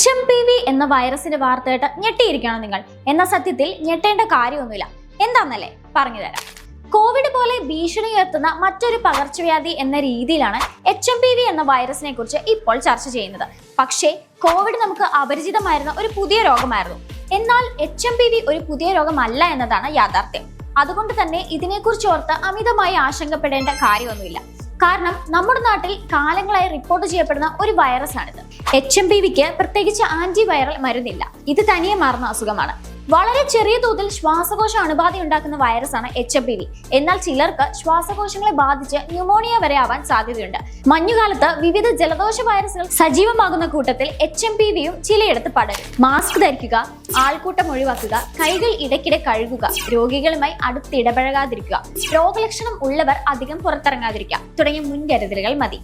H M P V എന്ന വൈറസിന്റെ വാർത്ത കേട്ട് നിങ്ങൾ. എന്ന സത്യത്തിൽ ഞെട്ടേണ്ട കാര്യമൊന്നുമില്ല. എന്താന്നല്ലേ? പറഞ്ഞു തരാം. കോവിഡ് പോലെ ഭീഷണി ഉയർത്തുന്ന മറ്റൊരു പകർച്ചവ്യാധി എന്ന രീതിയിലാണ് എച്ച് എം പി വി എന്ന വൈറസിനെ കുറിച്ച് ഇപ്പോൾ ചർച്ച ചെയ്യുന്നത്. പക്ഷേ കോവിഡ് നമുക്ക് അപരിചിതമായിരുന്ന ഒരു പുതിയ രോഗമായിരുന്നു. എന്നാൽ എച്ച് എം പി വി ഒരു പുതിയ രോഗമല്ല എന്നതാണ് യാഥാർത്ഥ്യം. അതുകൊണ്ട് തന്നെ ഇതിനെക്കുറിച്ച് ഓർത്ത് അമിതമായി ആശങ്കപ്പെടേണ്ട കാര്യമൊന്നുമില്ല. കാരണം നമ്മുടെ നാട്ടിൽ കാലങ്ങളായി റിപ്പോർട്ട് ചെയ്യപ്പെടുന്ന ഒരു വൈറസ് ആണിത്. എച്ച് എം പി വിക്ക് പ്രത്യേകിച്ച് ആന്റിവൈറൽ മരുന്നില്ല. ഇത് തനിയെ മാറുന്ന അസുഖമാണ്. വളരെ ചെറിയ തോതിൽ ശ്വാസകോശ അണുബാധ ഉണ്ടാക്കുന്ന വൈറസാണ് എച്ച് എം പി വി എന്നാൽ ചിലർക്ക് ശ്വാസകോശങ്ങളെ ബാധിച്ച് ന്യൂമോണിയ വരെ ആവാൻ സാധ്യതയുണ്ട്. മഞ്ഞുകാലത്ത് വിവിധ ജലദോഷ വൈറസുകൾ സജീവമാകുന്ന കൂട്ടത്തിൽ എച്ച് എം പി വിയും ചിലയിടത്ത് പടരും. മാസ്ക് ധരിക്കുക ആൾക്കൂട്ടം ഒഴിവാക്കുക കൈകൾ ഇടയ്ക്കിടെ കഴുകുക രോഗികളുമായി അടുത്തിടപഴകാതിരിക്കുക രോഗലക്ഷണം ഉള്ളവർ അധികം പുറത്തിറങ്ങാതിരിക്കുക തുടങ്ങിയ മുൻകരുതലുകൾ മതി.